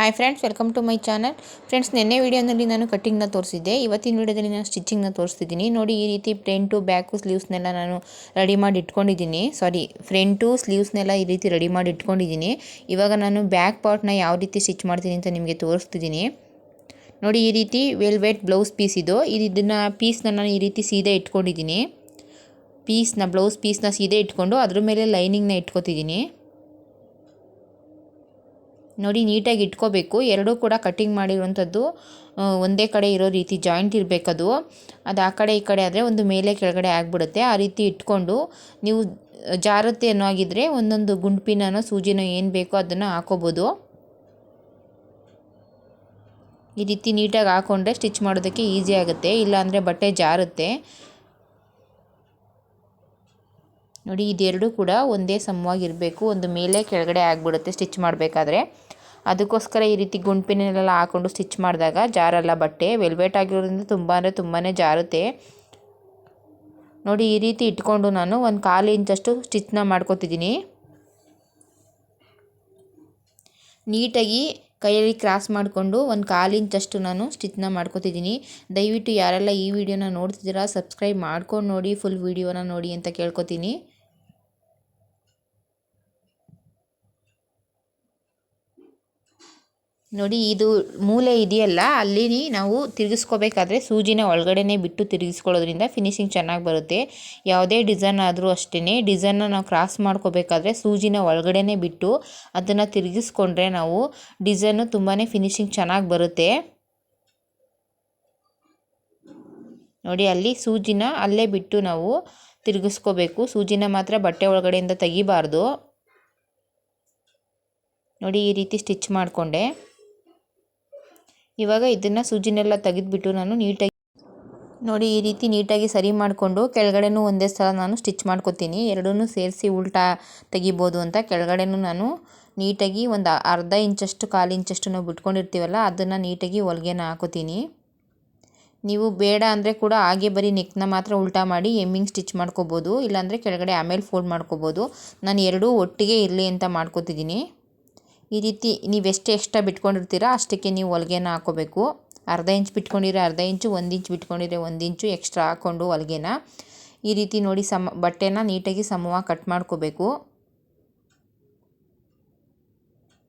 Hi friends welcome to my channel friends ನಿನ್ನೆ ವೀಡಿಯೋನಲ್ಲಿ ನಾನು ಕಟ್ಟಿಂಗ್ನ ತೋರಿಸಿದ್ದೆ. ಇವತ್ತಿನ ವೀಡಿಯೋದಲ್ಲಿ ನಾನು ಸ್ಟಿಚಿಂಗ್ನ ತೋರಿಸ್ತಿದ್ದೀನಿ. ನೋಡಿ, ಈ ರೀತಿ ಫ್ರಂಟು ಬ್ಯಾಕು ಸ್ಲೀವ್ಸ್ನೆಲ್ಲ ನಾನು ರೆಡಿ ಮಾಡಿ ಇಟ್ಕೊಂಡಿದ್ದೀನಿ ಸಾರಿ ಫ್ರೆಂಟು ಸ್ಲೀವ್ಸ್ನೆಲ್ಲ ಈ ರೀತಿ ರೆಡಿ ಮಾಡಿ ಇಟ್ಕೊಂಡಿದ್ದೀನಿ ಇವಾಗ ನಾನು ಬ್ಯಾಕ್ ಪಾರ್ಟ್ನ ಯಾವ ರೀತಿ ಸ್ಟಿಚ್ ಮಾಡ್ತೀನಿ ಅಂತ ನಿಮಗೆ ತೋರಿಸ್ತಿದ್ದೀನಿ. ನೋಡಿ, ಈ ರೀತಿ ವೆಲ್ವೆಟ್ ಬ್ಲೌಸ್ ಪೀಸ್ ಇದು. ಇದನ್ನು ಪೀಸ್ನ ನಾನು ಈ ರೀತಿ ಸೀದೆ ಇಟ್ಕೊಂಡಿದ್ದೀನಿ. ಪೀಸ್ನ ಬ್ಲೌಸ್ ಪೀಸ್ನ ಸೀದೆ ಇಟ್ಕೊಂಡು ಅದ್ರ ಮೇಲೆ ಲೈನಿಂಗ್ನ ಇಟ್ಕೊತಿದ್ದೀನಿ. ನೋಡಿ, ನೀಟಾಗಿ ಇಟ್ಕೋಬೇಕು. ಎರಡೂ ಕೂಡ ಕಟ್ಟಿಂಗ್ ಮಾಡಿರುವಂಥದ್ದು ಒಂದೇ ಕಡೆ ಇರೋ ರೀತಿ ಜಾಯಿಂಟ್ ಇರಬೇಕದು. ಅದು ಆ ಕಡೆ, ಈ ಕಡೆ ಆದರೆ ಒಂದು ಮೇಲೆ ಕೆಳಗಡೆ ಆಗಿಬಿಡುತ್ತೆ. ಆ ರೀತಿ ಇಟ್ಕೊಂಡು ನೀವು ಜಾರತ್ತೆ ಅನ್ನೋ ಆಗಿದ್ದರೆ ಒಂದೊಂದು ಗುಂಡ್ಪಿನೋ ಸೂಜಿನೋ ಏನು ಬೇಕೋ ಅದನ್ನು ಹಾಕೋಬೋದು. ಈ ರೀತಿ ನೀಟಾಗಿ ಹಾಕ್ಕೊಂಡ್ರೆ ಸ್ಟಿಚ್ ಮಾಡೋದಕ್ಕೆ ಈಸಿ ಆಗುತ್ತೆ. ಇಲ್ಲಾಂದರೆ ಬಟ್ಟೆ ಜಾರುತ್ತೆ. ನೋಡಿ, ಇದೆರಡೂ ಕೂಡ ಒಂದೇ ಸಮವಾಗಿರಬೇಕು. ಒಂದು ಮೇಲೆ, ಕೆಳಗಡೆ ಆಗಿಬಿಡುತ್ತೆ ಸ್ಟಿಚ್ ಮಾಡಬೇಕಾದ್ರೆ. ಅದಕ್ಕೋಸ್ಕರ ಈ ರೀತಿ ಗುಂಪಿನಲ್ಲೆಲ್ಲ ಹಾಕ್ಕೊಂಡು ಸ್ಟಿಚ್ ಮಾಡಿದಾಗ ಜಾರಲ್ಲ ಬಟ್ಟೆ. ವೆಲ್ವೆಟ್ ಆಗಿರೋದ್ರಿಂದ ತುಂಬ ಅಂದರೆ ತುಂಬಾ ಜಾರುತ್ತೆ. ನೋಡಿ, ಈ ರೀತಿ ಇಟ್ಕೊಂಡು ನಾನು ಒಂದು ಕಾಲು ಇಂಚಷ್ಟು ಸ್ಟಿಚ್ನ ಮಾಡ್ಕೊತಿದ್ದೀನಿ. ನೀಟಾಗಿ ಕೈಯಲ್ಲಿ ಕ್ರಾಸ್ ಮಾಡಿಕೊಂಡು ಒಂದು ಕಾಲು ಇಂಚಷ್ಟು ನಾನು ಸ್ಟಿಚ್ನ ಮಾಡ್ಕೊತಿದ್ದೀನಿ. ದಯವಿಟ್ಟು ಯಾರೆಲ್ಲ ಈ ವಿಡಿಯೋನ ನೋಡ್ತಿದ್ದೀರಾ, ಸಬ್ಸ್ಕ್ರೈಬ್ ಮಾಡ್ಕೊಂಡು ನೋಡಿ, ಫುಲ್ ವಿಡಿಯೋನ ನೋಡಿ ಅಂತ ಕೇಳ್ಕೊತೀನಿ. ನೋಡಿ, ಇದು ಮೂಲೆ ಇದೆಯಲ್ಲ, ಅಲ್ಲಿ ನಾವು ತಿರುಗಿಸ್ಕೋಬೇಕಾದ್ರೆ ಸೂಜಿನ ಒಳಗಡೆನೆ ಬಿಟ್ಟು ತಿರುಗಿಸ್ಕೊಳ್ಳೋದ್ರಿಂದ ಫಿನಿಶಿಂಗ್ ಚೆನ್ನಾಗಿ ಬರುತ್ತೆ. ಯಾವುದೇ ಡಿಸೈನ್ ಆದರೂ ಅಷ್ಟೇ ಡಿಸೈನ್ನ ನಾವು ಕ್ರಾಸ್ ಮಾಡ್ಕೋಬೇಕಾದ್ರೆ ಸೂಜಿನ ಒಳಗಡೆನೆ ಬಿಟ್ಟು ಅದನ್ನು ತಿರುಗಿಸ್ಕೊಂಡ್ರೆ ನಾವು ಡಿಸೈನು ತುಂಬಾ ಫಿನಿಶಿಂಗ್ ಚೆನ್ನಾಗಿ ಬರುತ್ತೆ. ನೋಡಿ, ಅಲ್ಲಿ ಸೂಜಿನ ಅಲ್ಲೇ ಬಿಟ್ಟು ನಾವು ತಿರುಗಿಸ್ಕೋಬೇಕು. ಸೂಜಿನ ಮಾತ್ರ ಬಟ್ಟೆ ಒಳಗಡೆಯಿಂದ ತೆಗಿಬಾರ್ದು. ನೋಡಿ, ಈ ರೀತಿ ಸ್ಟಿಚ್ ಮಾಡಿಕೊಂಡೆ. ಇವಾಗ ಇದನ್ನು ಸೂಜಿನೆಲ್ಲ ತೆಗೆದುಬಿಟ್ಟು ನಾನು ನೀಟಾಗಿ ನೋಡಿ, ಈ ರೀತಿ ನೀಟಾಗಿ ಸರಿ ಮಾಡಿಕೊಂಡು ಕೆಳಗಡೆನೂ ಒಂದೇ ಸಲ ನಾನು ಸ್ಟಿಚ್ ಮಾಡ್ಕೊತೀನಿ. ಎರಡೂ ಸೇರಿಸಿ ಉಲ್ಟಾ ತೆಗಿಬೋದು ಅಂತ ಕೆಳಗಡೆನೂ ನಾನು ನೀಟಾಗಿ ಒಂದು ಅರ್ಧ ಇಂಚಷ್ಟು, ಕಾಲು ಇಂಚಷ್ಟು ನಾವು ಬಿಟ್ಕೊಂಡಿರ್ತೀವಲ್ಲ, ಅದನ್ನು ನೀಟಾಗಿ ಹೊಲಿಗೆನ ಹಾಕೋತೀನಿ. ನೀವು ಬೇಡ ಅಂದರೆ ಕೂಡ ಹಾಗೆ ಬರೀ ನೆಕ್ನ ಮಾತ್ರ ಉಲ್ಟಾ ಮಾಡಿ ಎಮ್ಮಿಂಗ್ ಸ್ಟಿಚ್ ಮಾಡ್ಕೋಬೋದು. ಇಲ್ಲಾಂದರೆ ಕೆಳಗಡೆ ಆಮೇಲೆ ಫೋಲ್ಡ್ ಮಾಡ್ಕೋಬೋದು. ನಾನು ಎರಡೂ ಒಟ್ಟಿಗೆ ಇರಲಿ ಅಂತ ಮಾಡ್ಕೋತಿದ್ದೀನಿ. ಈ ರೀತಿ ನೀವು ಎಷ್ಟು ಎಕ್ಸ್ಟ್ರಾ ಬಿಟ್ಕೊಂಡಿರ್ತೀರಾ ಅಷ್ಟಕ್ಕೆ ನೀವು ಹೊಲಿಗೆನ ಹಾಕೋಬೇಕು. ಅರ್ಧ ಇಂಚ್ ಬಿಟ್ಕೊಂಡಿರೋ, ಅರ್ಧ ಇಂಚು, ಒಂದು ಇಂಚ್ ಬಿಟ್ಕೊಂಡಿರೋ, ಒಂದು ಇಂಚು ಎಕ್ಸ್ಟ್ರಾ ಹಾಕ್ಕೊಂಡು ಹೊಲಿಗೆನ. ಈ ರೀತಿ ನೋಡಿ ಸಮ, ಬಟ್ಟೆನ ನೀಟಾಗಿ ಸಮವಾಗಿ ಕಟ್ ಮಾಡ್ಕೋಬೇಕು.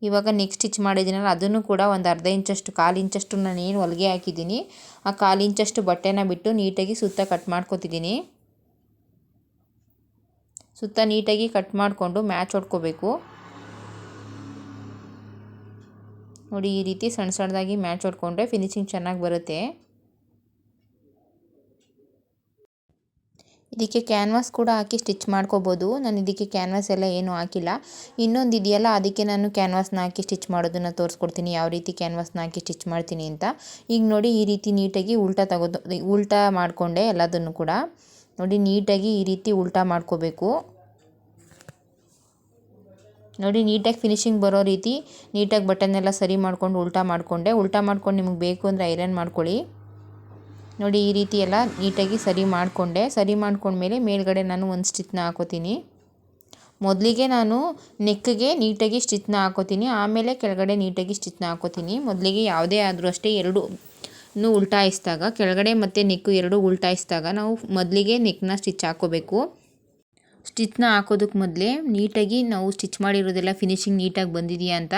ಇವಾಗ ನೆಕ್ಸ್ಟ್ ಸ್ಟಿಚ್ ಮಾಡಿದ್ದೀನಲ್ಲ, ಅದನ್ನು ಕೂಡ ಒಂದು ಅರ್ಧ ಇಂಚಷ್ಟು, ಕಾಲು ಇಂಚಷ್ಟು ನಾನು ಏನು ಹೊಲಿಗೆ ಹಾಕಿದ್ದೀನಿ. ಆ ಕಾಲು ಇಂಚಷ್ಟು ಬಟ್ಟೆನ ಬಿಟ್ಟು ನೀಟಾಗಿ ಸುತ್ತ ಕಟ್ ಮಾಡ್ಕೊತಿದ್ದೀನಿ. ಸುತ್ತ ನೀಟಾಗಿ ಕಟ್ ಮಾಡಿಕೊಂಡು ಮ್ಯಾಚ್ ಹೊಡ್ಕೋಬೇಕು. ನೋಡಿ, ಈ ರೀತಿ ಸಣ್ಣ ಸಣ್ಣದಾಗಿ ಮ್ಯಾಚ್ ಹೊಡ್ಕೊಂಡ್ರೆ ಫಿನಿಶಿಂಗ್ ಚೆನ್ನಾಗಿ ಬರುತ್ತೆ. ಇದಕ್ಕೆ ಕ್ಯಾನ್ವಾಸ್ ಕೂಡ ಹಾಕಿ ಸ್ಟಿಚ್ ಮಾಡ್ಕೋಬೋದು. ನಾನು ಇದಕ್ಕೆ ಕ್ಯಾನ್ವಾಸ್ ಎಲ್ಲ ಏನೂ ಹಾಕಿಲ್ಲ. ಇನ್ನೊಂದು ಇದೆಯಲ್ಲ, ಅದಕ್ಕೆ ನಾನು ಕ್ಯಾನ್ವಾಸ್ನ ಹಾಕಿ ಸ್ಟಿಚ್ ಮಾಡೋದನ್ನು ತೋರಿಸ್ಕೊಡ್ತೀನಿ. ಯಾವ ರೀತಿ ಕ್ಯಾನ್ವಾಸ್ನ ಹಾಕಿ ಸ್ಟಿಚ್ ಮಾಡ್ತೀನಿ ಅಂತ. ಈಗ ನೋಡಿ, ಈ ರೀತಿ ನೀಟಾಗಿ ಉಲ್ಟಾ ತಗೋದು, ಉಲ್ಟಾ ಮಾಡಿಕೊಂಡೆ ಎಲ್ಲದನ್ನು ಕೂಡ. ನೋಡಿ, ನೀಟಾಗಿ ಈ ರೀತಿ ಉಲ್ಟಾ ಮಾಡ್ಕೋಬೇಕು. ನೋಡಿ, ನೀಟಾಗಿ ಫಿನಿಶಿಂಗ್ ಬರೋ ರೀತಿ ನೀಟಾಗಿ ಬಟನ್ನೆಲ್ಲ ಸರಿ ಮಾಡ್ಕೊಂಡು ಉಲ್ಟಾ ಮಾಡಿಕೊಂಡೆ. ಉಲ್ಟಾ ಮಾಡ್ಕೊಂಡು ನಿಮಗೆ ಬೇಕು ಅಂದರೆ ಐರನ್ ಮಾಡ್ಕೊಳ್ಳಿ. ನೋಡಿ, ಈ ರೀತಿ ಎಲ್ಲ ನೀಟಾಗಿ ಸರಿ ಮಾಡಿಕೊಂಡೆ. ಸರಿ ಮಾಡ್ಕೊಂಡ್ಮೇಲೆ ಮೇಲ್ಗಡೆ ನಾನು ಒಂದು ಸ್ಟಿಚ್ನ ಹಾಕೋತೀನಿ. ಮೊದಲಿಗೆ ನಾನು ನೆಕ್ಗೆ ನೀಟಾಗಿ ಸ್ಟಿಚ್ನ ಹಾಕೋತೀನಿ. ಆಮೇಲೆ ಕೆಳಗಡೆ ನೀಟಾಗಿ ಸ್ಟಿಚ್ನ ಹಾಕೋತೀನಿ. ಮೊದಲಿಗೆ ಯಾವುದೇ ಆದರೂ ಅಷ್ಟೇ ಎರಡು ಉಲ್ಟಾಯಿಸಿದಾಗ, ಕೆಳಗಡೆ ಮತ್ತು ನೆಕ್ಕು ಎರಡು ಉಲ್ಟಾಯಿಸಿದಾಗ ನಾವು ಮೊದಲಿಗೆ ನೆಕ್ನ ಸ್ಟಿಚ್ ಹಾಕೋಬೇಕು. ಸ್ಟಿಚ್ನ ಹಾಕೋದಕ್ಕೆ ಮೊದಲೇ ನೀಟಾಗಿ ನಾವು ಸ್ಟಿಚ್ ಮಾಡಿರೋದೆಲ್ಲ ಫಿನಿಶಿಂಗ್ ನೀಟಾಗಿ ಬಂದಿದೆಯಾ ಅಂತ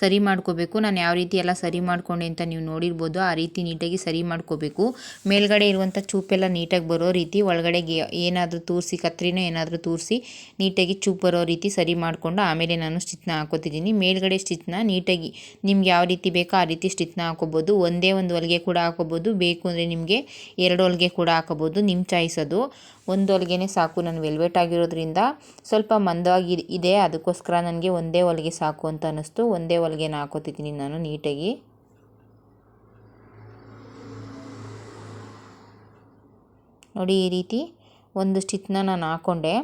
ಸರಿ ಮಾಡ್ಕೋಬೇಕು. ನಾನು ಯಾವ ರೀತಿ ಎಲ್ಲ ಸರಿ ಮಾಡ್ಕೊಂಡೆ ಅಂತ ನೀವು ನೋಡಿರ್ಬೋದು. ಆ ರೀತಿ ನೀಟಾಗಿ ಸರಿ ಮಾಡ್ಕೋಬೇಕು. ಮೇಲ್ಗಡೆ ಇರುವಂಥ ಚೂಪೆಲ್ಲ ನೀಟಾಗಿ ಬರೋ ರೀತಿ ಒಳಗಡೆಗೆ ಏನಾದರೂ ತೋರಿಸಿ, ಕತ್ರಿನೋ ಏನಾದರೂ ತೋರಿಸಿ ನೀಟಾಗಿ ಚೂಪ್ ಬರೋ ರೀತಿ ಸರಿ ಮಾಡಿಕೊಂಡು ಆಮೇಲೆ ನಾನು ಸ್ಟಿಚ್ನ ಹಾಕೋತಿದ್ದೀನಿ. ಮೇಲ್ಗಡೆ ಸ್ಟಿಚ್ನ ನೀಟಾಗಿ ನಿಮ್ಗೆ ಯಾವ ರೀತಿ ಬೇಕೋ ಆ ರೀತಿ ಸ್ಟಿಚ್ನ ಹಾಕೋಬೋದು. ಒಂದೇ ಒಂದು ಹೊಲಿಗೆ ಕೂಡ ಹಾಕೋಬೋದು. ಬೇಕು ಅಂದರೆ ನಿಮಗೆ ಎರಡು ಹೊಲಿಗೆ ಕೂಡ ಹಾಕೋಬೋದು. ನಿಮ್ಮ ಚಾಯ್ಸ್ ಅದು. ಒಂದು ಹೊಲಿಗೆನೇ ಸಾಕು, ನಾನು ವೆಲ್ವೆಟ್ ಆಗಿರೋದ್ರಿಂದ ಸ್ವಲ್ಪ ಮಂದವಾಗಿ ಇದೆ, ಅದಕ್ಕೋಸ್ಕರ ನನಗೆ ಒಂದೇ ಹೊಲಿಗೆ ಸಾಕು ಅಂತ ಅನ್ನಿಸ್ತು. ಒಂದೇ ಹೊಲಿಗೆನ ಹಾಕೋತಿದ್ದೀನಿ ನಾನು ನೀಟಾಗಿ. ನೋಡಿ ಈ ರೀತಿ ಒಂದು ಸ್ಟಿಚ್ನ ನಾನು ಹಾಕ್ಕೊಂಡೆ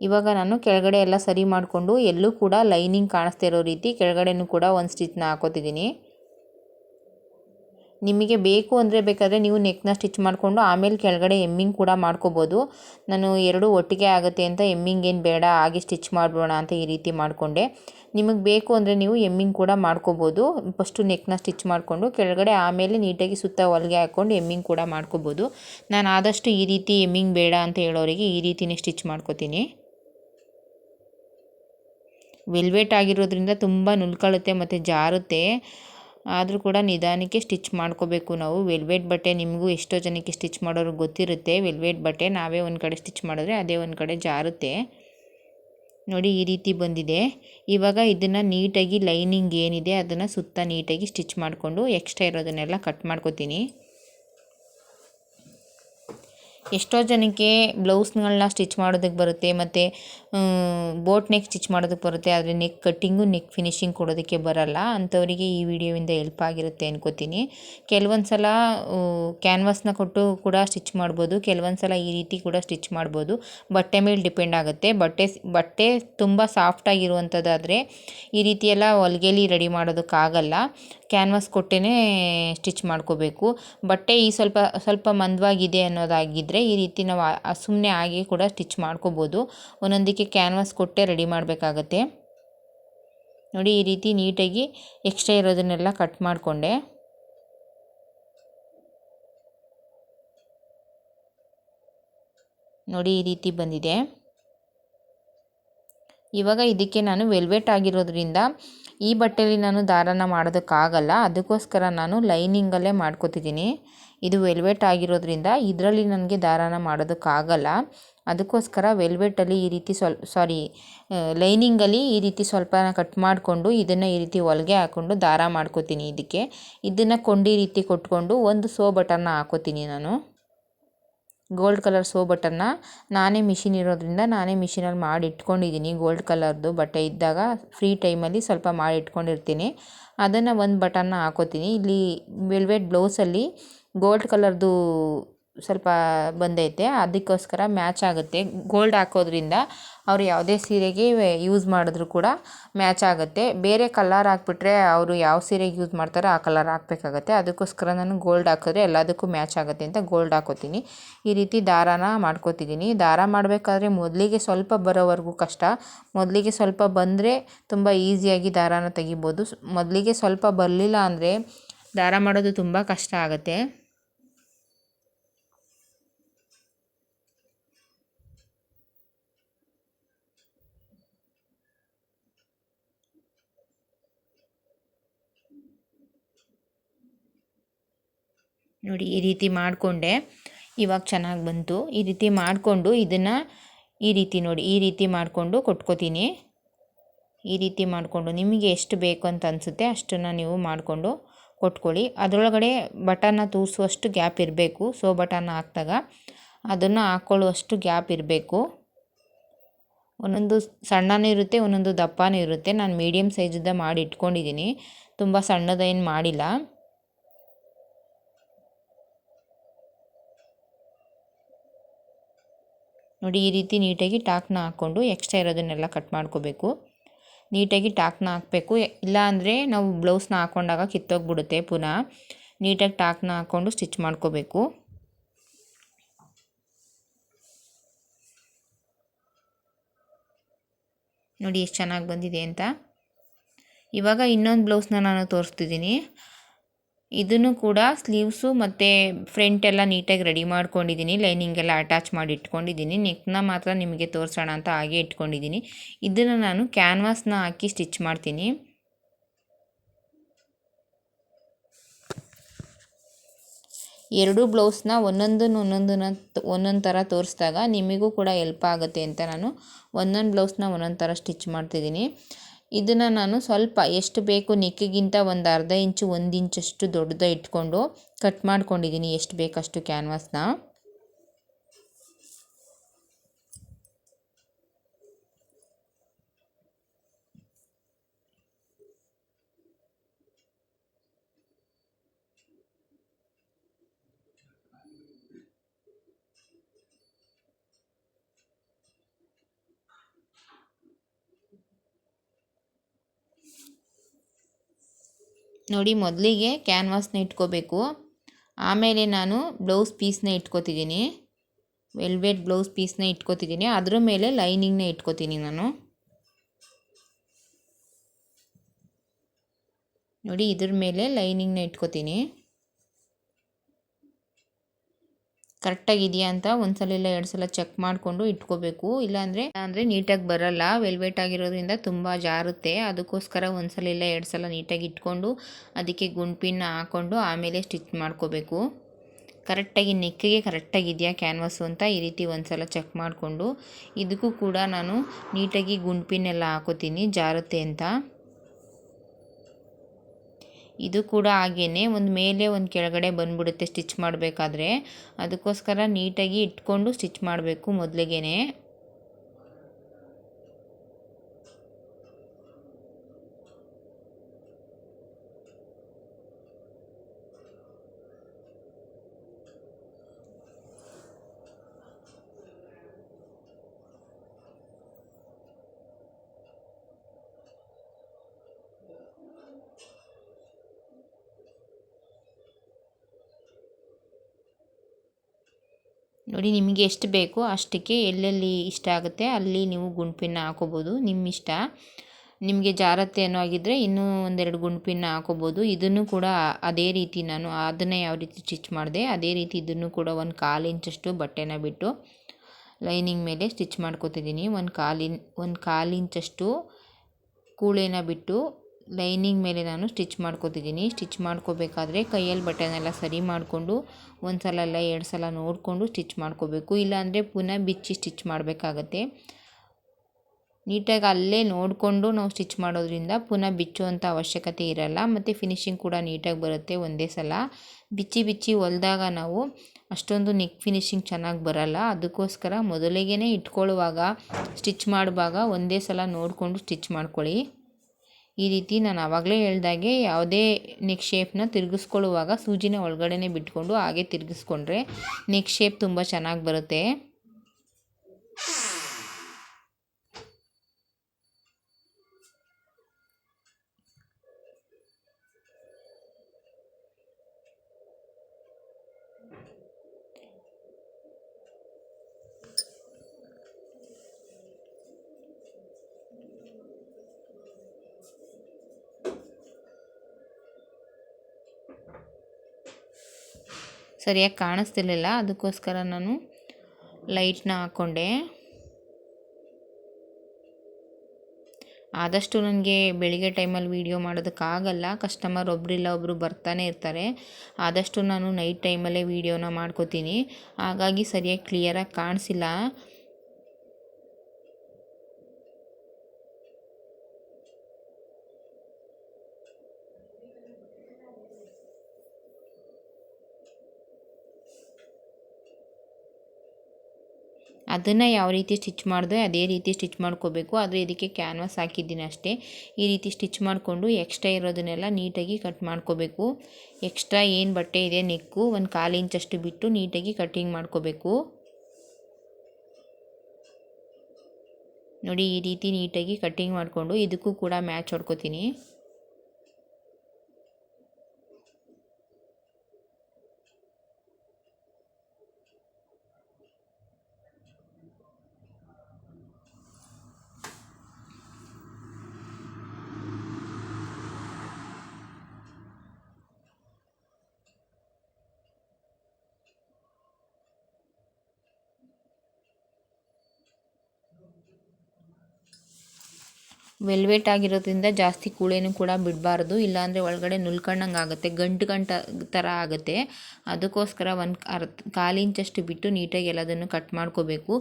ಇವಾಗ ನಾನು ಕೆಳಗಡೆ ಎಲ್ಲ ಸರಿ ಮಾಡಿಕೊಂಡು ಎಲ್ಲೂ ಕೂಡ ಲೈನಿಂಗ್ ಕಾಣಿಸ್ತಾ ಇರೋ ರೀತಿ ಕೆಳಗಡೆನೂ ಕೂಡ ಒಂದು ಸ್ಟಿಚ್ನ ಹಾಕೋತಿದ್ದೀನಿ. ನಿಮಗೆ ಬೇಕು ಅಂದರೆ ಬೇಕಾದರೆ ನೀವು ನೆಕ್ನ ಸ್ಟಿಚ್ ಮಾಡಿಕೊಂಡು ಆಮೇಲೆ ಕೆಳಗಡೆ ಎಮ್ಮಿಂಗ್ ಕೂಡ ಮಾಡ್ಕೋಬೋದು. ನಾನು ಎರಡು ಒಟ್ಟಿಗೆ ಆಗುತ್ತೆ ಅಂತ ಎಮ್ಮಿಂಗ್ ಏನು ಬೇಡ, ಹಾಗೆ ಸ್ಟಿಚ್ ಮಾಡ್ಬೋಣ ಅಂತ ಈ ರೀತಿ ಮಾಡಿಕೊಂಡೆ. ನಿಮಗೆ ಬೇಕು ಅಂದರೆ ನೀವು ಎಮ್ಮಿಂಗ್ ಕೂಡ ಮಾಡ್ಕೋಬೋದು. ಫಸ್ಟು ನೆಕ್ನ ಸ್ಟಿಚ್ ಮಾಡಿಕೊಂಡು ಕೆಳಗಡೆ ಆಮೇಲೆ ನೀಟಾಗಿ ಸುತ್ತ ಹೊಲಿಗೆ ಹಾಕ್ಕೊಂಡು ಎಮ್ಮಿಂಗ್ ಕೂಡ ಮಾಡ್ಕೋಬೋದು. ನಾನು ಆದಷ್ಟು ಈ ರೀತಿ ಎಮ್ಮಿಂಗ್ ಬೇಡ ಅಂತ ಹೇಳೋರಿಗೆ ಈ ರೀತಿಯೇ ಸ್ಟಿಚ್ ಮಾಡ್ಕೋತೀನಿ. ವೆಲ್ವೆಟ್ ಆಗಿರೋದ್ರಿಂದ ತುಂಬ ನುಲ್ಕೊಳ್ಳುತ್ತೆ ಮತ್ತು ಜಾರುತ್ತೆ. ಆದರೂ ಕೂಡ ನಿಧಾನಕ್ಕೆ ಸ್ಟಿಚ್ ಮಾಡ್ಕೋಬೇಕು ನಾವು. ವೆಲ್ವೆಟ್ ಬಟ್ಟೆ ನಿಮಗೂ ಎಷ್ಟೋ ಜನಕ್ಕೆ ಸ್ಟಿಚ್ ಮಾಡೋರು ಗೊತ್ತಿರುತ್ತೆ. ವೆಲ್ವೆಟ್ ಬಟ್ಟೆ ನಾವೇ ಒಂದು ಕಡೆ ಸ್ಟಿಚ್ ಮಾಡಿದ್ರೆ ಅದೇ ಒಂದು ಕಡೆ ಜಾರುತ್ತೆ. ನೋಡಿ ಈ ರೀತಿ ಬಂದಿದೆ. ಇವಾಗ ಇದನ್ನು ನೀಟಾಗಿ ಲೈನಿಂಗ್ ಏನಿದೆ ಅದನ್ನು ಸುತ್ತ ನೀಟಾಗಿ ಸ್ಟಿಚ್ ಮಾಡಿಕೊಂಡು ಎಕ್ಸ್ಟ್ರಾ ಇರೋದನ್ನೆಲ್ಲ ಕಟ್ ಮಾಡ್ಕೋತೀನಿ. ಎಷ್ಟೋ ಜನಕ್ಕೆ ಬ್ಲೌಸ್ಗಳನ್ನ ಸ್ಟಿಚ್ ಮಾಡೋದಕ್ಕೆ ಬರುತ್ತೆ, ಮತ್ತು ಬೋಟ್ ನೆಕ್ ಸ್ಟಿಚ್ ಮಾಡೋದಕ್ಕೆ ಬರುತ್ತೆ, ಆದರೆ ನೆಕ್ ಕಟ್ಟಿಂಗು ನೆಕ್ ಫಿನಿಶಿಂಗ್ ಕೊಡೋದಕ್ಕೆ ಬರಲ್ಲ. ಅಂಥವರಿಗೆ ಈ ವಿಡಿಯೋವಿಂದ ಹೆಲ್ಪ್ ಆಗಿರುತ್ತೆ ಅನ್ಕೋತೀನಿ. ಕೆಲವೊಂದು ಸಲ ಕ್ಯಾನ್ವಾಸ್ನ ಕೊಟ್ಟು ಕೂಡ ಸ್ಟಿಚ್ ಮಾಡ್ಬೋದು. ಕೆಲವೊಂದು ಸಲ ಈ ರೀತಿ ಕೂಡ ಸ್ಟಿಚ್ ಮಾಡ್ಬೋದು. ಬಟ್ಟೆ ಮೇಲೆ ಡಿಪೆಂಡ್ ಆಗುತ್ತೆ. ಬಟ್ಟೆ ಬಟ್ಟೆ ತುಂಬ ಸಾಫ್ಟಾಗಿರುವಂಥದ್ದಾದರೆ ಈ ರೀತಿ ಎಲ್ಲ ಹೊಲ್ಗೆಲಿ ರೆಡಿ ಮಾಡೋದಕ್ಕಾಗಲ್ಲ. ಕ್ಯಾನ್ವಾಸ್ ಕೊಟ್ಟೇ ಸ್ಟಿಚ್ ಮಾಡ್ಕೋಬೇಕು. ಬಟ್ಟೆ ಈ ಸ್ವಲ್ಪ ಸ್ವಲ್ಪ ಮಂದವಾಗಿದೆ ಅನ್ನೋದಾಗಿದ್ದರೆ ಈ ರೀತಿ ನಾವು ಸುಮ್ಮನೆ ಆಗಿ ಕೂಡ ಸ್ಟಿಚ್ ಮಾಡ್ಕೋಬೋದು. ಒಂದೊಂದಕ್ಕೆ ಕ್ಯಾನ್ವಾಸ್ ಕೊಟ್ಟೆ ರೆಡಿ ಮಾಡಬೇಕಾಗತ್ತೆ. ನೋಡಿ, ಈ ರೀತಿ ನೀಟಾಗಿ ಎಕ್ಸ್ಟ್ರಾ ಇರೋದನ್ನೆಲ್ಲ ಕಟ್ ಮಾಡಿಕೊಂಡೆ. ನೋಡಿ, ಈ ರೀತಿ ಬಂದಿದೆ. ಇವಾಗ ಇದಕ್ಕೆ ನಾನು ವೆಲ್ವೆಟ್ ಆಗಿರೋದ್ರಿಂದ ಈ ಬಟ್ಟೆಯಲ್ಲಿ ನಾನು ದಾರನ ಮಾಡೋದಕ್ಕಾಗಲ್ಲ. ಅದಕ್ಕೋಸ್ಕರ ನಾನು ಲೈನಿಂಗಲ್ಲೇ ಮಾಡ್ಕೋತಿದ್ದೀನಿ. ಇದು ವೆಲ್ವೆಟ್ ಆಗಿರೋದ್ರಿಂದ ಇದರಲ್ಲಿ ನನಗೆ ದಾರನ ಮಾಡೋದಕ್ಕಾಗಲ್ಲ. ಅದಕ್ಕೋಸ್ಕರ ವೆಲ್ವೆಟಲ್ಲಿ ಈ ರೀತಿ ಸ್ವಲ್ಪ ಸಾರಿ ಲೈನಿಂಗಲ್ಲಿ ಈ ರೀತಿ ಸ್ವಲ್ಪ ಕಟ್ ಮಾಡಿಕೊಂಡು ಇದನ್ನು ಈ ರೀತಿ ಹೊಲಿಗೆ ಹಾಕ್ಕೊಂಡು ದಾರ ಮಾಡ್ಕೋತೀನಿ ಇದಕ್ಕೆ. ಇದನ್ನು ಕೊಂಡಿ ರೀತಿ ಕೊಟ್ಕೊಂಡು ಒಂದು ಸೋ ಬಟನ್ನ ಹಾಕೋತೀನಿ ನಾನು. ಗೋಲ್ಡ್ ಕಲರ್ ಸೋ ಬಟನ್ನ ನಾನೇ ಮಿಷಿನ್ ಇರೋದ್ರಿಂದ ನಾನೇ ಮಿಷಿನಲ್ಲಿ ಮಾಡಿ ಇಟ್ಕೊಂಡಿದ್ದೀನಿ ಗೋಲ್ಡ್ ಕಲರ್ದು ಬಟ್ಟೆ ಇದ್ದಾಗ. ಫ್ರೀ ಟೈಮಲ್ಲಿ ಸ್ವಲ್ಪ ಮಾಡಿ ಇಟ್ಕೊಂಡಿರ್ತೀನಿ ಅದನ್ನು ಒಂದು ಬಟನ್ನ ಹಾಕೋತೀನಿ. ಇಲ್ಲಿ ವೆಲ್ವೆಟ್ ಬ್ಲೌಸಲ್ಲಿ ಗೋಲ್ಡ್ ಕಲರ್ದು ಸ್ವಲ್ಪ ಬಂದೈತೆ, ಅದಕ್ಕೋಸ್ಕರ ಮ್ಯಾಚ್ ಆಗುತ್ತೆ. ಗೋಲ್ಡ್ ಹಾಕೋದ್ರಿಂದ ಅವರು ಯಾವುದೇ ಸೀರೆಗೆ ಯೂಸ್ ಮಾಡಿದ್ರು ಕೂಡ ಮ್ಯಾಚ್ ಆಗುತ್ತೆ. ಬೇರೆ ಕಲರ್ ಹಾಕ್ಬಿಟ್ರೆ ಅವರು ಯಾವ ಸೀರೆಗೆ ಯೂಸ್ ಮಾಡ್ತಾರೋ ಆ ಕಲರ್ ಹಾಕ್ಬೇಕಾಗತ್ತೆ. ಅದಕ್ಕೋಸ್ಕರ ನಾನು ಗೋಲ್ಡ್ ಹಾಕಿದ್ರೆ ಎಲ್ಲದಕ್ಕೂ ಮ್ಯಾಚ್ ಆಗುತ್ತೆ ಅಂತ ಗೋಲ್ಡ್ ಹಾಕೋತೀನಿ. ಈ ರೀತಿ ದಾರಾನ ಮಾಡ್ಕೋತಿದ್ದೀನಿ. ದಾರ ಮಾಡಬೇಕಾದ್ರೆ ಮೊದಲಿಗೆ ಸ್ವಲ್ಪ ಬರೋವರೆಗೂ ಕಷ್ಟ. ಮೊದಲಿಗೆ ಸ್ವಲ್ಪ ಬಂದರೆ ತುಂಬ ಈಸಿಯಾಗಿ ದಾರಾನ ತೆಗಿಬೋದು. ಮೊದಲಿಗೆ ಸ್ವಲ್ಪ ಬರಲಿಲ್ಲ ಅಂದರೆ ದಾರ ಮಾಡೋದು ತುಂಬ ಕಷ್ಟ ಆಗುತ್ತೆ. ನೋಡಿ, ಈ ರೀತಿ ಮಾಡಿಕೊಂಡೆ. ಇವಾಗ ಚೆನ್ನಾಗಿ ಬಂತು. ಈ ರೀತಿ ಮಾಡಿಕೊಂಡು ಇದನ್ನು ಈ ರೀತಿ ನೋಡಿ, ಈ ರೀತಿ ಮಾಡಿಕೊಂಡು ಕೊಟ್ಕೋತೀನಿ. ಈ ರೀತಿ ಮಾಡಿಕೊಂಡು ನಿಮಗೆ ಎಷ್ಟು ಬೇಕು ಅಂತ ಅನಿಸುತ್ತೆ ಅಷ್ಟನ್ನು ನೀವು ಮಾಡಿಕೊಂಡು ಕೊಟ್ಕೊಳ್ಳಿ. ಅದರೊಳಗಡೆ ಬಟನ್ನ ತೂರಿಸುವಷ್ಟು ಗ್ಯಾಪ್ ಇರಬೇಕು. ಸೋ ಬಟನ್ನ ಹಾಕಿದಾಗ ಅದನ್ನು ಹಾಕ್ಕೊಳ್ಳುವಷ್ಟು ಗ್ಯಾಪ್ ಇರಬೇಕು. ಒಂದೊಂದು ಸಣ್ಣನೂ ಇರುತ್ತೆ, ಒಂದೊಂದು ದಪ್ಪನೂ ಇರುತ್ತೆ. ನಾನು ಮೀಡಿಯಮ್ ಸೈಜಿಂದ ಮಾಡಿ ಇಟ್ಕೊಂಡಿದ್ದೀನಿ. ತುಂಬ ಸಣ್ಣದೇನು ಮಾಡಿಲ್ಲ. ನೋಡಿ, ಈ ರೀತಿ ನೀಟಾಗಿ ಟಾಕ್ನ ಹಾಕ್ಕೊಂಡು ಎಕ್ಸ್ಟ್ರಾ ಇರೋದನ್ನೆಲ್ಲ ಕಟ್ ಮಾಡ್ಕೋಬೇಕು. ನೀಟಾಗಿ ಟಾಕ್ನ ಹಾಕಬೇಕು. ಇಲ್ಲ ಅಂದರೆ ನಾವು ಬ್ಲೌಸ್ನ ಹಾಕ್ಕೊಂಡಾಗ ಕಿತ್ತೋಗ್ಬಿಡುತ್ತೆ ಪುನಃ. ನೀಟಾಗಿ ಟಾಕ್ನ ಹಾಕ್ಕೊಂಡು ಸ್ಟಿಚ್ ಮಾಡ್ಕೋಬೇಕು. ನೋಡಿ, ಎಷ್ಟು ಚೆನ್ನಾಗಿ ಬಂದಿದೆ ಅಂತ. ಇವಾಗ ಇನ್ನೊಂದು ಬ್ಲೌಸ್ನ ನಾನು ತೋರಿಸ್ತಿದ್ದೀನಿ. ಇದನ್ನು ಕೂಡ ಸ್ಲೀವ್ಸು ಮತ್ತು ಫ್ರಂಟ್ ಎಲ್ಲ ನೀಟಾಗಿ ರೆಡಿ ಮಾಡ್ಕೊಂಡಿದ್ದೀನಿ. ಲೈನಿಂಗ್ ಎಲ್ಲ ಅಟ್ಯಾಚ್ ಮಾಡಿ ಇಟ್ಕೊಂಡಿದ್ದೀನಿ. ನೆಕ್ನ ಮಾತ್ರ ನಿಮಗೆ ತೋರಿಸೋಣ ಅಂತ ಹಾಗೆ ಇಟ್ಕೊಂಡಿದ್ದೀನಿ. ಇದನ್ನು ನಾನು ಕ್ಯಾನ್ವಾಸ್ನ ಹಾಕಿ ಸ್ಟಿಚ್ ಮಾಡ್ತೀನಿ. ಎರಡು ಬ್ಲೌಸ್ನ ಒಂದೊಂದನ್ನು ಒಂದೊಂದನ್ನ ಒಂದೊಂದು ಥರ ತೋರಿಸಿದಾಗ ನಿಮಗೂ ಕೂಡ ಎಲ್ಪ್ ಆಗುತ್ತೆ ಅಂತ ನಾನು ಒಂದೊಂದು ಬ್ಲೌಸ್ನ ಒಂದೊಂದು ಥರ ಸ್ಟಿಚ್ ಮಾಡ್ತಿದ್ದೀನಿ. ಇದನ್ನು ನಾನು ಸ್ವಲ್ಪ ಎಷ್ಟು ಬೇಕು ನೆಕ್ಕಿಗಿಂತ ಒಂದು ಅರ್ಧ ಇಂಚು, ಒಂದು ಇಂಚಷ್ಟು ದೊಡ್ಡದ ಇಟ್ಕೊಂಡು ಕಟ್ ಮಾಡ್ಕೊಂಡಿದ್ದೀನಿ ಎಷ್ಟು ಬೇಕಷ್ಟು ಕ್ಯಾನ್ವಾಸ್ನ ನೋಡಿ, ಮೊದಲಿಗೆ ಕ್ಯಾನ್ವಾಸ್ನ ಇಟ್ಕೋಬೇಕು. ಆಮೇಲೆ ನಾನು ಬ್ಲೌಸ್ ಪೀಸ್ನ ಇಟ್ಕೋತಿದ್ದೀನಿ. ವೆಲ್ವೆಟ್ ಬ್ಲೌಸ್ ಪೀಸ್ನ ಇಟ್ಕೋತಿದ್ದೀನಿ. ಅದ್ರ ಮೇಲೆ ಲೈನಿಂಗ್ನ ಇಟ್ಕೋತೀನಿ ನಾನು. ನೋಡಿ, ಇದ್ರ ಮೇಲೆ ಲೈನಿಂಗ್ನ ಇಟ್ಕೋತೀನಿ. ಕರೆಕ್ಟಾಗಿದೆಯಾ ಅಂತ ಒಂದು ಸಲ ಇಲ್ಲ ಎರಡು ಸಲ ಚೆಕ್ ಮಾಡಿಕೊಂಡು ಇಟ್ಕೋಬೇಕು. ಇಲ್ಲಾಂದರೆ ಅಂದರೆ ನೀಟಾಗಿ ಬರಲ್ಲ. ವೆಲ್ವೆಟ್ ಆಗಿರೋದ್ರಿಂದ ತುಂಬ ಜಾರುತ್ತೆ. ಅದಕ್ಕೋಸ್ಕರ ಒಂದ್ಸಲ ಇಲ್ಲ ಎರಡು ಸಲ ನೀಟಾಗಿ ಇಟ್ಕೊಂಡು ಅದಕ್ಕೆ ಗುಂಡ್ಪಿನ್ನ ಹಾಕ್ಕೊಂಡು ಆಮೇಲೆ ಸ್ಟಿಚ್ ಮಾಡ್ಕೋಬೇಕು. ಕರೆಕ್ಟಾಗಿ ನೆಕ್ಕಿಗೆ ಕರೆಕ್ಟಾಗಿದೆಯಾ ಕ್ಯಾನ್ವಾಸು ಅಂತ ಈ ರೀತಿ ಒಂದು ಸಲ ಚೆಕ್ ಮಾಡಿಕೊಂಡು. ಇದಕ್ಕೂ ಕೂಡ ನಾನು ನೀಟಾಗಿ ಗುಂಡ್ಪಿನ್ನೆಲ್ಲ ಹಾಕೋತೀನಿ. ಜಾರುತ್ತೆ ಅಂತ. ಇದು ಕೂಡ ಹಾಗೇ ಒಂದು ಮೇಲೆ ಒಂದು ಕೆಳಗಡೆ ಬಂದುಬಿಡುತ್ತೆ ಸ್ಟಿಚ್ ಮಾಡಬೇಕಾದ್ರೆ. ಅದಕ್ಕೋಸ್ಕರ ನೀಟಾಗಿ ಇಟ್ಕೊಂಡು ಸ್ಟಿಚ್ ಮಾಡಬೇಕು ಮೊದಲಿಗೆ ನೋಡಿ, ನಿಮಗೆ ಎಷ್ಟು ಬೇಕೋ ಅಷ್ಟಕ್ಕೆ ಎಲ್ಲೆಲ್ಲಿ ಇಷ್ಟ ಆಗುತ್ತೆ, ಅಲ್ಲಿ ನೀವು ಗುಂಡ್ಪಿನ ಹಾಕೋಬೋದು. ನಿಮ್ಮ ಇಷ್ಟ ನಿಮಗೆ ಜಾರತ್ತೆ ಅನ್ನೋ ಆಗಿದ್ದರೆ ಇನ್ನೂ ಒಂದೆರಡು ಗುಂಡ್ಪಿನ ಹಾಕೋಬೋದು. ಇದನ್ನು ಕೂಡ ಅದೇ ರೀತಿ ನಾನು ಅದನ್ನೇ ಯಾವ ರೀತಿ ಸ್ಟಿಚ್ ಮಾಡಿದೆ, ಅದೇ ರೀತಿ ಇದನ್ನು ಕೂಡ ಒಂದು ಕಾಲು ಇಂಚಷ್ಟು ಬಟ್ಟೆನ ಬಿಟ್ಟು ಲೈನಿಂಗ್ ಮೇಲೆ ಸ್ಟಿಚ್ ಮಾಡ್ಕೋತಿದ್ದೀನಿ. ಒಂದು ಕಾಲಿನ, ಒಂದು ಕಾಲು ಇಂಚಷ್ಟು ಕೂಳೆನ ಬಿಟ್ಟು ಲೈನಿಂಗ್ ಮೇಲೆ ನಾನು ಸ್ಟಿಚ್ ಮಾಡ್ಕೋತಿದ್ದೀನಿ. ಸ್ಟಿಚ್ ಮಾಡ್ಕೋಬೇಕಾದ್ರೆ ಕೈಯಲ್ಲಿ ಬಟನೆಲ್ಲ ಸರಿ ಮಾಡಿಕೊಂಡು ಒಂದು ಸಲ ಅಲ್ಲ ಎರಡು ಸಲ ನೋಡಿಕೊಂಡು ಸ್ಟಿಚ್ ಮಾಡ್ಕೋಬೇಕು. ಇಲ್ಲಾಂದರೆ ಪುನಃ ಬಿಚ್ಚಿ ಸ್ಟಿಚ್ ಮಾಡಬೇಕಾಗತ್ತೆ. ನೀಟಾಗಿ ಅಲ್ಲೇ ನೋಡಿಕೊಂಡು ನಾವು ಸ್ಟಿಚ್ ಮಾಡೋದ್ರಿಂದ ಪುನಃ ಬಿಚ್ಚುವಂಥ ಅವಶ್ಯಕತೆ ಇರಲ್ಲ. ಮತ್ತು ಫಿನಿಶಿಂಗ್ ಕೂಡ ನೀಟಾಗಿ ಬರುತ್ತೆ ಒಂದೇ ಸಲ. ಬಿಚ್ಚಿ ಬಿಚ್ಚಿ ಹೊಲ್ದಾಗ ನಾವು ಅಷ್ಟೊಂದು ನೆಕ್ ಫಿನಿಶಿಂಗ್ ಚೆನ್ನಾಗಿ ಬರಲ್ಲ. ಅದಕ್ಕೋಸ್ಕರ ಮೊದಲಿಗೆ ಇಟ್ಕೊಳ್ಳುವಾಗ, ಸ್ಟಿಚ್ ಮಾಡುವಾಗ ಒಂದೇ ಸಲ ನೋಡಿಕೊಂಡು ಸ್ಟಿಚ್ ಮಾಡ್ಕೊಳ್ಳಿ. ಈ ರೀತಿ ನಾನು ಆವಾಗಲೇ ಹೇಳ್ದಾಗೆ ಯಾವುದೇ ನೆಕ್ ಶೇಪ್ನ ತಿರುಗಿಸ್ಕೊಳ್ಳುವಾಗ ಸೂಜಿನ ಒಳಗಡೆನೇ ಬಿಟ್ಕೊಂಡು ಹಾಗೆ ತಿರುಗಿಸ್ಕೊಂಡ್ರೆ ನೆಕ್ ಶೇಪ್ ತುಂಬ ಚೆನ್ನಾಗಿ ಬರುತ್ತೆ. ಸರಿಯಾಗಿ ಕಾಣಿಸ್ತಿರ್ಲಿಲ್ಲ. ಅದಕ್ಕೋಸ್ಕರ ನಾನು ಲೈಟ್ನ ಹಾಕ್ಕೊಂಡೆ. ಆದಷ್ಟು ನನಗೆ ಬೆಳಿಗ್ಗೆ ಟೈಮಲ್ಲಿ ವೀಡಿಯೋ ಮಾಡೋದಕ್ಕಾಗಲ್ಲ. ಕಸ್ಟಮರ್ ಒಬ್ಬರಿಲ್ಲ ಒಬ್ಬರು ಬರ್ತಾನೆ ಇರ್ತಾರೆ. ಆದಷ್ಟು ನಾನು ನೈಟ್ ಟೈಮಲ್ಲೇ ವೀಡಿಯೋನ ಮಾಡ್ಕೋತೀನಿ. ಹಾಗಾಗಿ ಸರಿಯಾಗಿ ಕ್ಲಿಯರಾಗಿ ಕಾಣಿಸಿಲ್ಲ. ಅದನ್ನು ಯಾವ ರೀತಿ ಸ್ಟಿಚ್ ಮಾಡಿದೆ ಅದೇ ರೀತಿ ಸ್ಟಿಚ್ ಮಾಡ್ಕೋಬೇಕು. ಆದರೆ ಇದಕ್ಕೆ ಕ್ಯಾನ್ವಾಸ್ ಹಾಕಿದ್ದೀನಿ ಅಷ್ಟೇ. ಈ ರೀತಿ ಸ್ಟಿಚ್ ಮಾಡಿಕೊಂಡು ಎಕ್ಸ್ಟ್ರಾ ಇರೋದನ್ನೆಲ್ಲ ನೀಟಾಗಿ ಕಟ್ ಮಾಡ್ಕೋಬೇಕು. ಎಕ್ಸ್ಟ್ರಾ ಏನು ಬಟ್ಟೆ ಇದೆ ನೆಕ್ಕು ಒಂದು ಕಾಲು ಇಂಚಷ್ಟು ಬಿಟ್ಟು ನೀಟಾಗಿ ಕಟ್ಟಿಂಗ್ ಮಾಡ್ಕೋಬೇಕು. ನೋಡಿ ಈ ರೀತಿ ನೀಟಾಗಿ ಕಟ್ಟಿಂಗ್ ಮಾಡಿಕೊಂಡು ಇದಕ್ಕೂ ಕೂಡ ಮ್ಯಾಚ್ ಹೊಡ್ಕೋತೀನಿ. ವೆಲ್ವೆಟ್ ಆಗಿರೋದ್ರಿಂದ ಜಾಸ್ತಿ ಕೂಳೆನೂ ಕೂಡ ಬಿಡಬಾರ್ದು. ಇಲ್ಲಾಂದರೆ ಒಳಗಡೆ ನುಲ್ಕೊಂಡಂಗೆ ಆಗುತ್ತೆ. ಗಂಟು ಗಂಟ ಥರ ಆಗುತ್ತೆ. ಅದಕ್ಕೋಸ್ಕರ ಒಂದು ಅರ್ಧ ಕಾಲು ಇಂಚಷ್ಟು ಬಿಟ್ಟು ನೀಟಾಗಿ ಎಲ್ಲದನ್ನು ಕಟ್ ಮಾಡ್ಕೋಬೇಕು.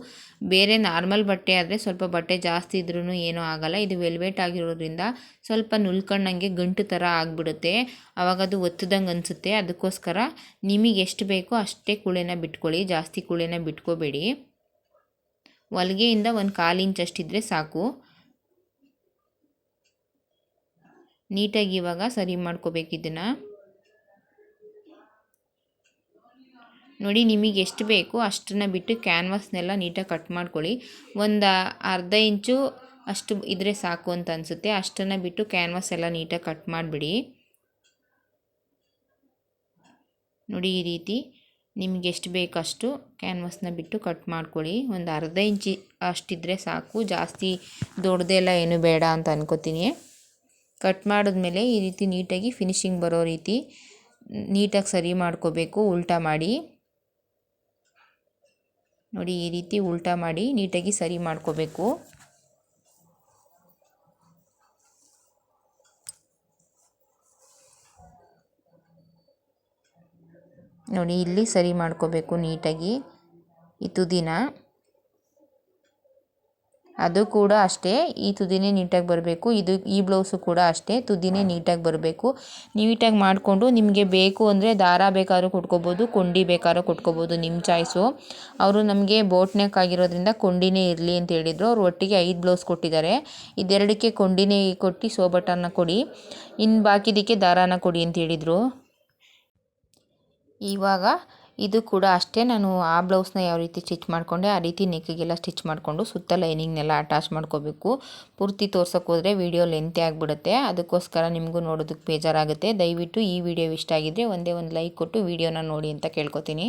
ಬೇರೆ ನಾರ್ಮಲ್ ಬಟ್ಟೆ ಆದರೆ ಸ್ವಲ್ಪ ಬಟ್ಟೆ ಜಾಸ್ತಿ ಇದ್ರೂ ಏನೂ ಆಗೋಲ್ಲ. ಇದು ವೆಲ್ವೆಟ್ ಆಗಿರೋದ್ರಿಂದ ಸ್ವಲ್ಪ ನುಲ್ಕೊಂಡಂಗೆ ಗಂಟು ಥರ ಆಗಿಬಿಡುತ್ತೆ. ಆವಾಗ ಅದು ಒತ್ತದಂಗೆ ಅನಿಸುತ್ತೆ. ಅದಕ್ಕೋಸ್ಕರ ನಿಮಗೆ ಎಷ್ಟು ಬೇಕೋ ಅಷ್ಟೇ ಕೂಳೆನ ಬಿಟ್ಕೊಳ್ಳಿ. ಜಾಸ್ತಿ ಕೂಳೆನ ಬಿಟ್ಕೋಬೇಡಿ. ಹೊಲಿಗೆಯಿಂದ ಒಂದು ಕಾಲು ಇಂಚಷ್ಟಿದ್ರೆ ಸಾಕು. ನೀಟಾಗಿ ಇವಾಗ ಸರಿ ಮಾಡ್ಕೋಬೇಕು ಇದನ್ನು. ನೋಡಿ ನಿಮಗೆ ಎಷ್ಟು ಬೇಕು ಅಷ್ಟನ್ನು ಬಿಟ್ಟು ಕ್ಯಾನ್ವಾಸ್ನೆಲ್ಲ ನೀಟಾಗಿ ಕಟ್ ಮಾಡ್ಕೊಳ್ಳಿ. ಒಂದು ಅರ್ಧ ಇಂಚು ಅಷ್ಟು ಇದ್ರೆ ಸಾಕು ಅಂತ ಅನಿಸುತ್ತೆ. ಅಷ್ಟನ್ನು ಬಿಟ್ಟು ಕ್ಯಾನ್ವಾಸ್ ಎಲ್ಲ ನೀಟಾಗಿ ಕಟ್ ಮಾಡಿಬಿಡಿ. ನೋಡಿ ಈ ರೀತಿ ನಿಮ್ಗೆ ಎಷ್ಟು ಬೇಕಷ್ಟು ಕ್ಯಾನ್ವಾಸ್ನ ಬಿಟ್ಟು ಕಟ್ ಮಾಡ್ಕೊಳ್ಳಿ. ಒಂದು ಅರ್ಧ ಇಂಚಿ ಅಷ್ಟಿದ್ರೆ ಸಾಕು. ಜಾಸ್ತಿ ದೊಡ್ಡದೆಲ್ಲ ಏನು ಬೇಡ ಅಂತ ಅನ್ಕೋತೀನಿ. ಕಟ್ ಮಾಡಿದ್ಮೇಲೆ ಈ ರೀತಿ ನೀಟಾಗಿ ಫಿನಿಶಿಂಗ್ ಬರೋ ರೀತಿ ನೀಟಾಗಿ ಸರಿ ಮಾಡ್ಕೋಬೇಕು, ಉಲ್ಟಾ ಮಾಡಿ. ನೋಡಿ, ಈ ರೀತಿ ಉಲ್ಟಾ ಮಾಡಿ ನೀಟಾಗಿ ಸರಿ ಮಾಡ್ಕೋಬೇಕು. ನೋಡಿ, ಇಲ್ಲಿ ಸರಿ ಮಾಡ್ಕೋಬೇಕು ನೀಟಾಗಿ. ಈ ತುದಿನ ಅದು ಕೂಡ ಅಷ್ಟೇ. ಈ ತುದಿನೇ ನೀಟಾಗಿ ಬರಬೇಕು. ಇದು ಈ ಬ್ಲೌಸು ಕೂಡ ಅಷ್ಟೇ. ತುದಿನೇ ನೀಟಾಗಿ ಬರಬೇಕು. ನೀಟಾಗಿ ಮಾಡಿಕೊಂಡು ನಿಮಗೆ ಬೇಕು ಅಂದರೆ ದಾರ ಬೇಕಾದ್ರೂ ಕೊಟ್ಕೋಬೋದು, ಕೊಂಡಿ ಬೇಕಾದ್ರೂ ಕೊಟ್ಕೋಬೋದು ನಿಮ್ಮ ಚಾಯ್ಸು. ಅವರು ನಮಗೆ ಬೋಟ್ ನೆಕ್ ಆಗಿರೋದ್ರಿಂದ ಕೊಂಡಿನೇ ಇರಲಿ ಅಂತ ಹೇಳಿದರು. ಅವ್ರು ಒಟ್ಟಿಗೆ ಐದು ಬ್ಲೌಸ್ ಕೊಟ್ಟಿದ್ದಾರೆ. ಇದೆರಡಕ್ಕೆ ಕೊಂಡಿನೇ ಕೊಟ್ಟು ಸೋಬಟನ್ನ ಕೊಡಿ. ಇನ್ನು ಬಾಕಿದಕ್ಕೆ ದಾರಾನ ಕೊಡಿ ಅಂತ ಹೇಳಿದರು. ಇವಾಗ ಇದು ಕೂಡ ಅಷ್ಟೇ. ನಾನು ಆ ಬ್ಲೌಸ್ನ ಯಾವ ರೀತಿ ಸ್ಟಿಚ್ ಮಾಡಿಕೊಂಡೆ, ಆ ರೀತಿ ನೆಕ್ಕಿಗೆಲ್ಲ ಸ್ಟಿಚ್ ಮಾಡಿಕೊಂಡು ಸುತ್ತ ಲೈನಿಂಗ್ನೆಲ್ಲ ಅಟ್ಯಾಚ್ ಮಾಡ್ಕೋಬೇಕು. ಪೂರ್ತಿ ತೋರ್ಸೋಕೆ ಹೋದರೆ ವೀಡಿಯೋ ಲೆಂತಿ ಆಗಿಬಿಡುತ್ತೆ. ಅದಕ್ಕೋಸ್ಕರ ನಿಮಗೂ ನೋಡೋದಕ್ಕೆ ಬೇಜಾರಾಗುತ್ತೆ. ದಯವಿಟ್ಟು ಈ ವಿಡಿಯೋ ಇಷ್ಟ ಆಗಿದ್ದರೆ ಒಂದೇ ಒಂದು ಲೈಕ್ ಕೊಟ್ಟು ವೀಡಿಯೋನ ನೋಡಿ ಅಂತ ಕೇಳ್ಕೊತೀನಿ.